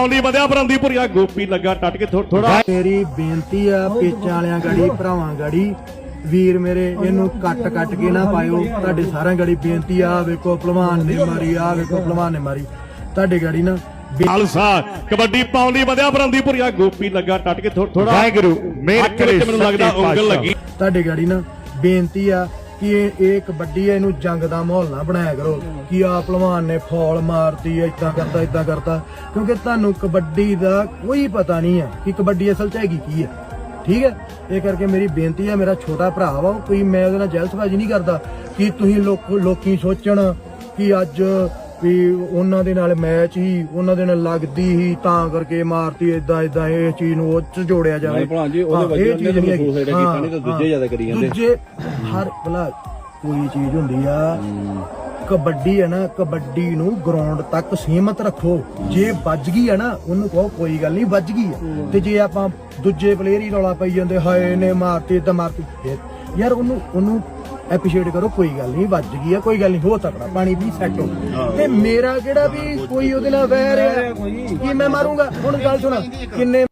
ਪਾਉਣ ਲਈ ਵਧਿਆ ਬਰੰਦੀਪੁਰੀਆ ਗੋਪੀ ਲੱਗਾ ਟੱਟ ਕੇ ਥੋੜਾ ਮੇਰੀ ਬੇਨਤੀ ਆ ਪੇਚਾਂ ਵਾਲਿਆਂ ਗਾੜੀ ਭਰਾਵਾਂ ਗਾੜੀ। ਵੀਰ ਮੇਰੇ ਇਹਨੂੰ ਕੱਟ ਕੱਟ ਕੇ ਨਾ ਪਾਇਓ। ਤੁਹਾਡੇ ਸਾਰਿਆਂ ਗਾੜੀ ਬੇਨਤੀ ਆ ਵੇਖੋ ਭਲਵਾਨ ਨੇ ਮਾਰੀ ਆ ਵੇਖੋ ਭਲਵਾਨ ਨੇ ਮਾਰੀ। ਤੁਹਾਡੇ ਗਾੜੀ ਨਾ ਖਾਲਸਾ ਕਬੱਡੀ ਪਾਉਣ ਲਈ ਵਧਿਆ ਬਰੰਦੀਪੁਰੀਆ ਗੋਪੀ ਲੱਗਾ ਟੱਟ ਕੇ ਥੋੜਾ ਵਾਹਿਗੁਰੂ ਮਿਹਰ ਕਰੇ ਮੈਨੂੰ ਲੱਗਦਾ ਉਂਗਲ। ਲੱਗੀ। ਤੁਹਾਡੇ ਗਾੜੀ ਨਾ ਬੇਨਤੀ ਆ ਕਿ ਇਹ ਇਹ ਕਬੱਡੀ ਆ ਇਹਨੂੰ ਜੰਗ ਦਾ ਮਾਹੌਲ ਨਾ ਬਣਾਇਆ ਕਰੋ। ਕਿ ਆ ਭਲਵਾਨ ਨੇ ਫੌਲ ਮਾਰਤੀ ਇਦਾਂ ਕਰਦਾ ਇਦਾਂ ਕਰਦਾ ਕਿਉਂਕਿ ਤੁਹਾਨੂੰ ਕਬੱਡੀ ਦਾ ਕੋਈ ਪਤਾ ਨਹੀਂ ਹੈ ਕਿ ਕਬੱਡੀ ਅਸਲ ਚ ਹੈਗੀ ਕੀ ਹੈ। ਠੀਕ ਹੈ? ਇਹ ਕਰਕੇ ਮੇਰੀ ਬੇਨਤੀ ਹੈ, ਮੇਰਾ ਛੋਟਾ ਭਰਾ ਵਾ, ਉਹ ਕੋਈ ਮੈਂ ਉਹਦੇ ਨਾਲ ਜੈਲਸਬਾਜ਼ੀ ਨਹੀਂ ਕਰਦਾ ਕਿ ਤੁਸੀਂ ਲੋਕ, ਲੋਕੀ ਸੋਚਣ ਕਿ ਅੱਜ ਵੀ ਉਹਨਾਂ ਦੇ ਨਾਲ ਮੈਚ ਹੀ ਉਹਨਾਂ ਦੇ ਨਾਲ ਲੱਗਦੀ ਹੀ ਤਾਂ ਕਰਕੇ ਮਾਰਤੀ ਇਦਾਂ ਇਦਾਂ ਇਹ ਚੀਜ਼ ਨੂੰ ਉਹ ਚ ਜੋੜਿਆ ਜਾਵੇ। ਨਹੀਂ ਭਲਵਾਨ ਜੀ, ਉਹਦੇ ਨਹੀਂ ਤਾਂ ਕੀਤਾ ਨਹੀਂ ਦੂਜੇ ਹਾਂ। ਜ਼ਿਆਦਾ ਕਰੀ ਜਾਂਦੇ। ਦੂਜੇ ਹਰ ਭਲਾ ਕੋਈ ਚੀਜ਼ ਹੁੰਦੀ ਆ। ਕਬੱਡੀ ਹੈ ਨਾ ਕਬੱਡੀ ਨੂੰ ਗਰਾਊਂਡ ਤੱਕ ਸੀਮਤ ਰੱਖੋ। ਜੇ ਵੱਜ ਗਈ ਹੈ ਨਾ ਉਹਨੂੰ ਕਹੋ ਕੋਈ ਗੱਲ ਨਹੀਂ ਵੱਜ ਗਈ ਹੈ। ਤੇ ਜੇ ਆਪਾਂ ਦੂਜੇ ਪਲੇਅਰ ਹੀ ਰੌਲਾ ਪਾਈ ਜਾਂਦੇ ਹਾਏ ਨੇ ਮਾਰਤੀ ਤਾਂ ਮਾਰਤੀ ਯਾਰ ਉਹਨੂੰ ਉਹਨੂੰ ਐਪਰੀਸ਼ੀਏਟ ਕਰੋ ਕੋਈ ਗੱਲ ਨਹੀਂ ਵੱਜ ਗਈ ਆ ਕੋਈ ਗੱਲ ਨਹੀਂ ਹੋ ਸਕਦਾ ਪਾਣੀ ਵੀ ਸੈੱਟ ਹੋ। ਤੇ ਮੇਰਾ ਕਿਹੜਾ ਵੀ ਕੋਈ ਉਹਦੇ ਨਾਲ ਵਹਿ ਰਿਹਾ ਕਿ ਮੈਂ ਮਾਰੂੰਗਾ? ਹੁਣ ਗੱਲ ਸੁਣ ਕਿੰਨੇ